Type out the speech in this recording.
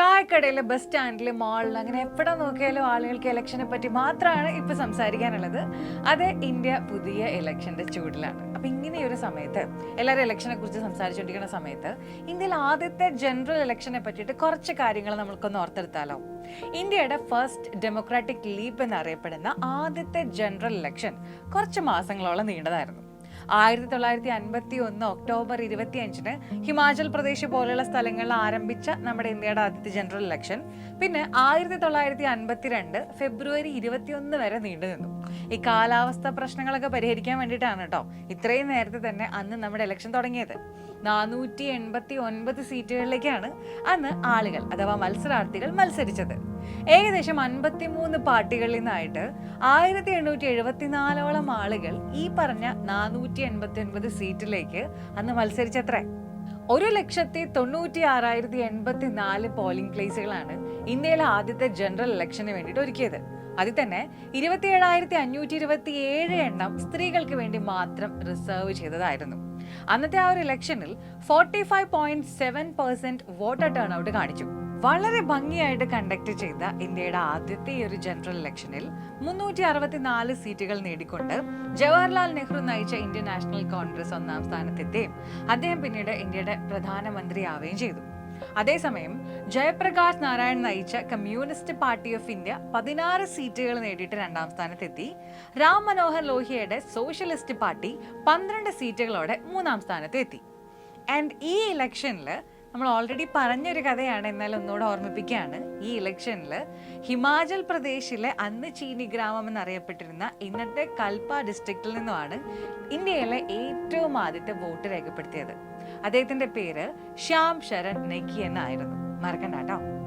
ചായക്കടയിൽ ബസ് സ്റ്റാൻഡിൽ മാളിൽ അങ്ങനെ എവിടെ നോക്കിയാലും ആളുകൾക്ക് ഇലക്ഷനെ പറ്റി മാത്രമാണ് ഇപ്പോൾ സംസാരിക്കാനുള്ളത്. അത് ഇന്ത്യ പുതിയ ഇലക്ഷന്റെ ചൂടിലാണ്. അപ്പം ഇങ്ങനെ ഒരു സമയത്ത് എല്ലാവരും ഇലക്ഷനെ കുറിച്ച് സംസാരിച്ചുകൊണ്ടിരിക്കുന്ന സമയത്ത് ഇന്ത്യയിൽ ആദ്യത്തെ ജനറൽ ഇലക്ഷനെ പറ്റിയിട്ട് കുറച്ച് കാര്യങ്ങൾ നമുക്കൊന്ന് ഓർത്തെടുത്താലോ? ഇന്ത്യയുടെ ഫസ്റ്റ് ഡെമോക്രാറ്റിക് ലീപ്പ് എന്നറിയപ്പെടുന്ന ആദ്യത്തെ ജനറൽ ഇലക്ഷൻ കുറച്ച് മാസങ്ങളോളം നീണ്ടതായിരുന്നു. ആയിരത്തി തൊള്ളായിരത്തി അൻപത്തി ഒന്ന് ഒക്ടോബർ ഇരുപത്തി അഞ്ചിന് ഹിമാചൽ പ്രദേശ് പോലെയുള്ള സ്ഥലങ്ങളിൽ ആരംഭിച്ച നമ്മുടെ ഇന്ത്യയുടെ ആദ്യത്തെ ജനറൽ ഇലക്ഷൻ. പിന്നെ ആയിരത്തി തൊള്ളായിരത്തി അൻപത്തിരണ്ട് ഫെബ്രുവരി ഇരുപത്തിയൊന്ന് വരെ നീണ്ടു നിന്നു. ഈ കാലാവസ്ഥ പ്രശ്നങ്ങളൊക്കെ പരിഹരിക്കാൻ വേണ്ടിയിട്ടാണ് കേട്ടോ ഇത്രയും നേരത്തെ തന്നെ അന്ന് നമ്മുടെ ഇലക്ഷൻ തുടങ്ങിയത്. നാനൂറ്റി എൺപത്തി ഒൻപത് സീറ്റുകളിലേക്കാണ് അന്ന് ആളുകൾ അഥവാ മത്സരാർത്ഥികൾ മത്സരിച്ചത്. ഏകദേശം അൻപത്തിമൂന്ന് പാർട്ടികളിൽ നിന്നായിട്ട് ആയിരത്തി എണ്ണൂറ്റി എഴുപത്തിനാലോളം ആളുകൾ ഈ പറഞ്ഞ നാനൂറ്റി എൺപത്തി ഒൻപത് സീറ്റിലേക്ക് അന്ന് മത്സരിച്ചത്രേ. ഒരു ലക്ഷത്തി തൊണ്ണൂറ്റി ആറായിരത്തി എൺപത്തി നാല് പോളിംഗ് പ്ലേസുകളാണ് ഇന്ത്യയിലെ ആദ്യത്തെ ജനറൽ ഇലക്ഷന് വേണ്ടിയിട്ട് ഒരുക്കിയത്. അതിൽ തന്നെ ഇരുപത്തി ഏഴായിരത്തി അഞ്ഞൂറ്റി ഇരുപത്തി ഏഴ് എണ്ണം സ്ത്രീകൾക്ക് വേണ്ടി മാത്രം റിസർവ് ചെയ്തതായിരുന്നു. അന്നത്തെ ആ ഒരു ഇലക്ഷനിൽ forty five point seven percent voter turnout കാണിച്ചു. വളരെ ഭംഗിയായിട്ട് കണ്ടക്ട് ചെയ്ത ഇന്ത്യയുടെ ആദ്യത്തെ ഒരു ജനറൽ ഇലക്ഷനിൽ മുന്നൂറ്റി അറുപത്തിനാല് സീറ്റുകൾ നേടിക്കൊണ്ട് ജവഹർലാൽ നെഹ്റു നയിച്ച ഇന്ത്യൻ നാഷണൽ കോൺഗ്രസ് ഒന്നാം സ്ഥാനത്തെത്തുകയും അദ്ദേഹം പിന്നീട് ഇന്ത്യയുടെ പ്രധാനമന്ത്രിയാവുകയും ചെയ്തു. അതേസമയം ജയപ്രകാശ് നാരായൺ നയിച്ച കമ്മ്യൂണിസ്റ്റ് പാർട്ടി ഓഫ് ഇന്ത്യ പതിനാറ് സീറ്റുകൾ നേടിയിട്ട് രണ്ടാം സ്ഥാനത്തെത്തി. രാം മനോഹർ ലോഹിയയുടെ സോഷ്യലിസ്റ്റ് പാർട്ടി പന്ത്രണ്ട് സീറ്റുകളോടെ മൂന്നാം സ്ഥാനത്തെത്തി. ആൻഡ് ഈ ഇലക്ഷനിൽ നമ്മൾ ഓൾറെഡി പറഞ്ഞൊരു കഥയാണ് എന്നാൽ ഒന്നുകൂടെ ഓർമ്മിപ്പിക്കുകയാണ്. ഈ ഇലക്ഷനിൽ ഹിമാചൽ പ്രദേശിലെ അന്ന് ചീനി ഗ്രാമം എന്നറിയപ്പെട്ടിരുന്ന ഇന്നത്തെ കൽപ്പ ഡിസ്ട്രിക്റ്റിൽ നിന്നുമാണ് ഇന്ത്യയിലെ ഏറ്റവും ആദ്യത്തെ വോട്ട് രേഖപ്പെടുത്തിയത്. അദ്ദേഹത്തിന്റെ പേര് ശ്യാം ശരൺ നെഗി എന്നായിരുന്നു. മറക്കണ്ട കേട്ടോ.